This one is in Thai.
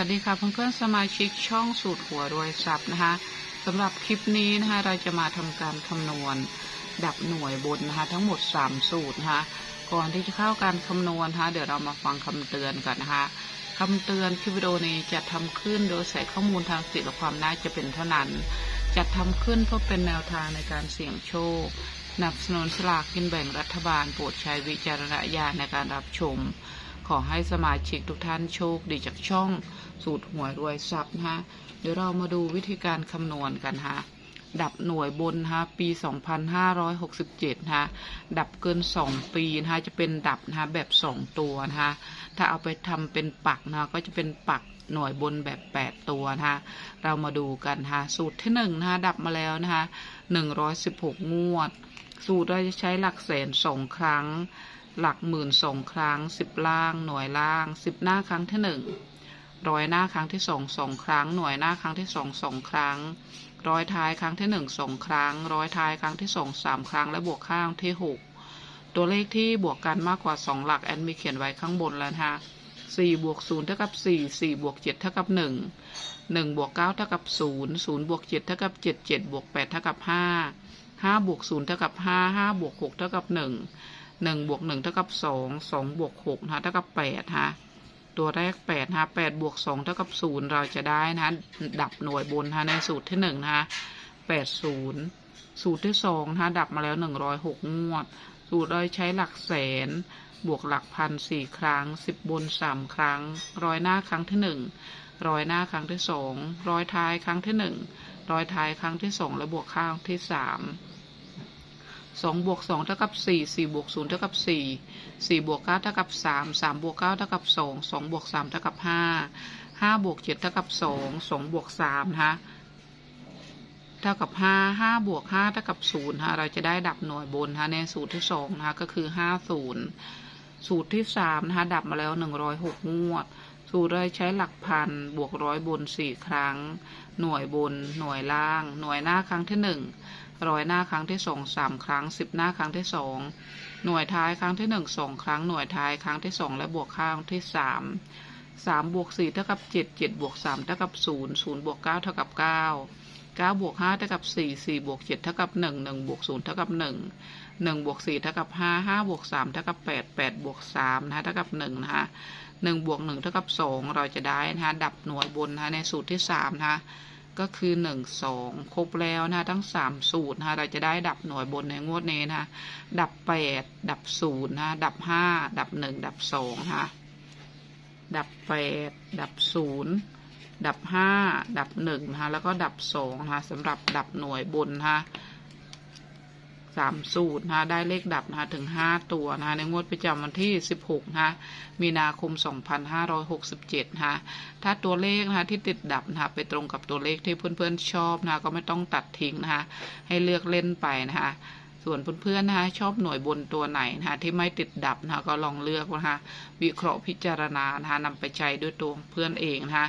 วัสดีค่ะเพื่อนๆสมาชิกช่องสูตรหัวรวยทรัพย์นะคะสำหรับคลิปนี้นะคะเราจะมาทำการคำนวณ ดับหน่วยบนนะคะทั้งหมด 3 สูตรนะคะก่อนที่จะเข้าการคำนวณนะคะเดี๋ยวเรามาฟังคำเตือนกันนะคะคำเตือนคลิปวิดีโอนี้จะทำขึ้นโดยใส่ข้อมูลทางสิทธิและความน่าจะเป็นเท่านั้นจัดทำขึ้นเพื่อเป็นแนวทางในการเสี่ยงโชคนับสนุนสลากกินแบ่งรัฐบาลโปรดใช้วิจารณญาณในการรับชมขอให้สมาชิกทุกท่านโชคดีจากช่อง สูตรหวยรวยทรัพย์นะฮะเดี๋ยวเรามาดูวิธีการคำนวณกันฮะดับหน่วยบนฮะปี 2567ฮะดับเกิน 2 ปีนะฮะจะเป็นดับนะฮะแบบ 2 ตัวนะฮะถ้าเอาไปทำเป็นปักนะฮะก็จะเป็นปักหน่วยบนแบบ 8 ตัวนะฮะเรามาดูกันฮะสูตรที่1นะฮะดับมาแล้วนะฮะ116 งวด สูตรเราจะใช้หลักแสนสองครั้ง หลักหมื่นสองครั้งสิบล่าง หน่วยล่างสิบหน้าครั้งที่หนึ่ง ร้อยหน้าครั้งที่สองสองครั้ง หน่วยหน้าครั้งที่สองสองครั้ง ร้อยท้ายครั้งที่หนึ่งสองครั้ง ร้อยท้ายครั้งที่สองสามครั้ง และบวกข้างที่หกตัวเลขที่บวกกันมากกว่าสองหลักแอนมีเขียนไว้ข้างบนแล้วนะคะสี่บวกศูนย์เท่ากับสี่สี่บวกเจ็ดเท่ากับหนึ่งหนึ่งบวกเก้าเท่ากับศูนย์ศูนย์บวกเจ็ดเท่ากับเจ็ดเจ็ดบวกแปดเท่ากับห้าห้าบวกศูนย์เท่ากับห้าห้าบวกหกเท่ากับหนึ่งหนึ่งบวกหนึ่งเท่ากับสองสองบวกหกนะเท่ากับแปดฮะ ตัวแรกแปดฮะแปดบวกสองเท่ากับศูนย์เราจะได้นะ ดับหน่วยบนฮะในสูตรที่หนึ่งนะแปดศูนย์สูตรที่สองนะดับมาแล้วหนึ่งร้อยหกงวด สูตรเราใช้หลักแสน บวกหลักพันสี่ครั้งสิบบนสามครั้ง ร้อยหน้าครั้งที่หนึ่งร้อยหน้าครั้งที่สองร้อยท้ายครั้งที่หนึ่งร้อยท้ายครั้งที่สองและบวกข้างที่สามสองบวกสองเท่ากับสี่สี่บวกศูนย์เท่ากับสี่สี่บวกเก้าเท่ากับสามสามบวกเก้าเท่ากับสองสองบวกสามเท่ากับห้าห้าบวกเจ็ดเท่ากับสองสองบวกสามนะคะเท่ากับห้าห้าบวกห้าเท่ากับศูนย์ฮะเราจะได้ดับหน่วยบนฮะในสูตรที่สองนะคะก็คือห้าศูนย์สูตรที่สามนะคะดับมาแล้วหนึ่งร้อยหกงวด สูตรเราใช้หลักพันบวกร้อยบนสี่ครั้ง หน่วยบน หน่วยล่าง หน่วยหน้าครั้งที่หนึ่ง ร้อยหน้าครั้งที่สองสามครั้งสิบหน้าครั้งที่สองหน่วยท้ายครั้งที่หนึ่งสองครั้งหน่วยท้ายครั้งที่สองและบวกข้างที่สามสามบวกสี่เท่ากับเจ็ดเจ็ดบวกสามเท่ากับศูนย์ศูนย์บวกเก้าเท่ากับเก้าเก้าบวกห้าเท่ากับสี่สี่บวกเจ็ดเท่ากับหนึ่งหนึ่งบวกศูนย์เท่ากับหนึ่งหนึ่งบวกสี่เท่ากับห้าห้าบวกสามเท่ากับแปดแปดบวกสามนะเท่ากับหนึ่งนะคะหนึ่งบวกหนึ่งเท่ากับสองเราจะได้นะคะดับหน่วยบนนะคะในสูตรที่สามนะคะ ก็คือหนึ่งสองครบแล้วนะทั้งสามสูตรนะคะเราจะได้ดับหน่วยบนในงวดนี้นะคะดับแปดดับศูนย์นะดับห้าดับหนึ่งดับสองนะคะดับแปดดับศูนย์ดับห้าดับหนึ่งนะคะแล้วก็ดับสองนะคะสำหรับดับหน่วยบนนะคะ สามสูตรนะได้เลขดับนะถึงห้าตัวนะในงวดประจำวันที่สิบหกนะมีนาคมสองพันห้าร้อยหกสิบเจ็ดนะถ้าตัวเลขนะที่ติดดับนะไปตรงกับตัวเลขที่เพื่อนๆชอบนะคะก็ไม่ต้องตัดทิ้งนะคะให้เลือกเล่นไปนะคะส่วนเพื่อนๆนะคะชอบหน่วยบนตัวไหนนะคะที่ไม่ติดดับนะคะก็ลองเลือกนะคะวิเคราะห์พิจารณานะคะนำไปใช้ด้วยตัวเพื่อนเองนะคะ